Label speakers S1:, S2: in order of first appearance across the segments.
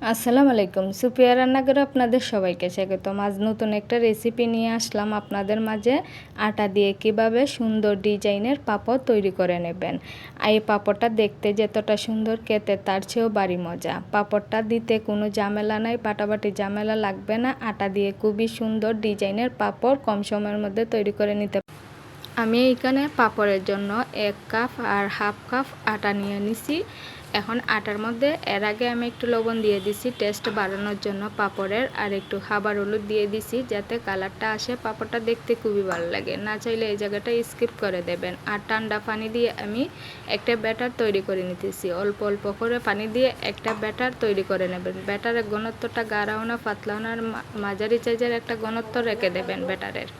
S1: আসসালামু আলাইকুম। সুপিয়া রান্নাঘরে আপনাদের সবাইকে স্বাগতম। আজ নতুন একটা রেসিপি নিয়ে আসলাম আপনাদের মাঝে। আটা দিয়ে কীভাবে সুন্দর ডিজাইনের পাপড় তৈরি করে নেবেন। এই পাপড়টা দেখতে যতটা সুন্দর, খেতে তার চেয়েও বাড়ি মজা। পাপড়টা দিতে কোনো ঝামেলা নাই পাটাপাটি ঝামেলা লাগবে না। আটা দিয়ে খুবই সুন্দর ডিজাইনের পাপড় কম সময়ের মধ্যে তৈরি করে নিতে আমি এইখানে পাপড়ের জন্য এক কাপ আর হাফ কাপ আটা নিয়ে নিছি। এখন আটার মধ্যে এর আগে আমি একটু লবণ দিয়ে দিছি টেস্ট বাড়ানোর জন্য পাপড়ের, আর একটু খাবার হলুদ দিয়ে দিছি যাতে কালারটা আসে। পাপড়টা দেখতে খুবই ভালো লাগে, না চাইলে এই জায়গাটা স্কিপ করে দেবেন। আর ঠান্ডা পানি দিয়ে আমি একটা ব্যাটার তৈরি করে নিতেছি। অল্প অল্প করে পানি দিয়ে একটা ব্যাটার তৈরি করে নেবেন। ব্যাটারের ঘনত্বটা গাঢ়াও না, পাতলাও না মাঝারি চাইজের একটা ঘনত্ব রেখে দেবেন ব্যাটারের।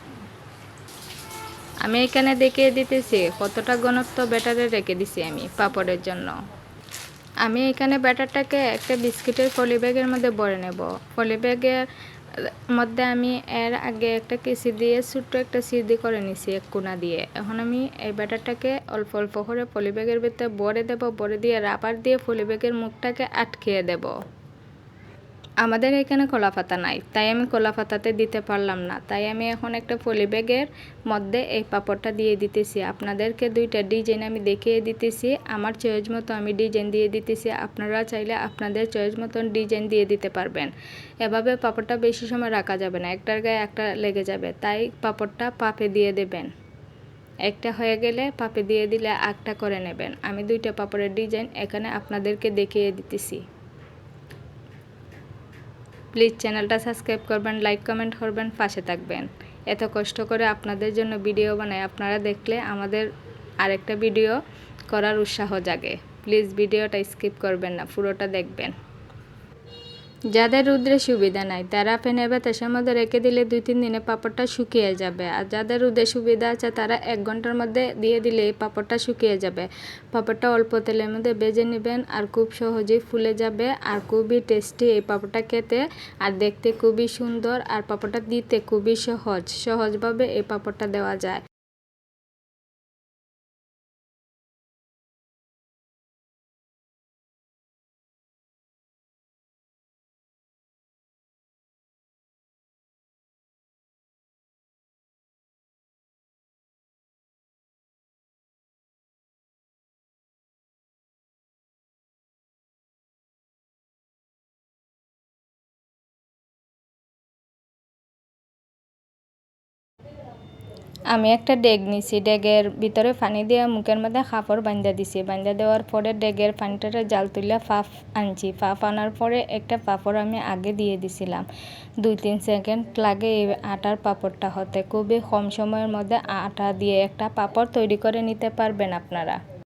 S1: আমি এখানে দেখিয়ে দিতেছি, কতটা ঘনত্ব ব্যাটারে রেখে দিছি আমি পাপড়ের জন্য। আমি এখানে ব্যাটারটাকে একটা বিস্কিটের ফলি ব্যাগের মধ্যে ভরে নেব। ফলি ব্যাগের মধ্যে আমি এর আগে একটা কেসি দিয়ে ছোট্ট একটা সিদ্ধি করে নিছি এক কোনা দিয়ে। এখন আমি এই ব্যাটারটাকে অল্প অল্প করে পলি ব্যাগের ভিতরে ভরে দেব, ভরে দিয়ে রাবার দিয়ে পলি ব্যাগের মুখটাকে আটকিয়ে দেব। আমাদের এখানে কলা পাতা নাই। তাই আমি কলা পাতাতে দিতে পারলাম না। তাই আমি এখন একটা পলি ব্যাগের মধ্যে এই পাপড়টা দিয়ে দিতেছি। আপনাদেরকে দুইটা ডিজাইন আমি দেখিয়ে দিতেছি। আমার চয়েস মতো আমি ডিজাইন দিয়ে দিতেছি। আপনারা চাইলে আপনাদের চয়েস মতন ডিজাইন দিয়ে দিতে পারবেন। এভাবে পাপড়টা বেশি সময় রাখা যাবে না। একটার গায়ে একটা লেগে যাবে। তাই পাপড়টা পাপে দিয়ে দেবেন। একটা হয়ে গেলে পাপে দিয়ে দিলে একটা করে নেবেন। আমি দুইটা পাপড়ের ডিজাইন এখানে আপনাদেরকে দেখিয়ে দিতেছি। প্লিজ চ্যানেলটা সাবস্ক্রাইব করবেন, লাইক, কমেন্ট করবেন, পাশে থাকবেন। এত কষ্ট করে আপনাদের জন্য ভিডিও বানাই, আপনারা দেখলে আমাদের আরেকটা ভিডিও করার উৎসাহ জাগে। প্লিজ ভিডিওটা স্কিপ করবেন না, পুরোটা দেখবেন। যাদের রুদ্রে সুবিধা নাই, তারা ফেনে বাতাসের মধ্যে রেখে দিলে দুই তিন দিনে পাপড়টা শুকিয়ে যাবে। আর যাদের রুদ্রে সুবিধা আছে, তারা এক ঘণ্টার মধ্যে দিয়ে দিলে এই পাপড়টা শুকিয়ে যাবে। পাপড়টা অল্প তেলের মধ্যে বেজে নেবেন আর খুব সহজেই ফুলে যাবে। আর খুবই টেস্টি এই পাপড়টা খেতে। আর দেখতে খুবই সুন্দর। আর পাপড়টা দিতে খুবই সহজ। সহজভাবে এই পাপড়টা দেওয়া যায়। আমি একটা ডেগ নিছি, ডেগের ভিতরে পানি দিয়ে মুখের মধ্যে কাপড় বান্ধা দিছি। বান্ধা দেওয়ার পরে ডেগের পানিটারে জাল তুলে ফাফ আনছি। ফাফ আনার পরে একটা পাপড় আমি আগে দিয়ে দিছিলাম। দুই তিন সেকেন্ড লাগে এই আটার পাপড়টা হতে। খুবই কম সময়ের মধ্যে আটা দিয়ে একটা পাপড় তৈরি করে নিতে পারবেন আপনারা।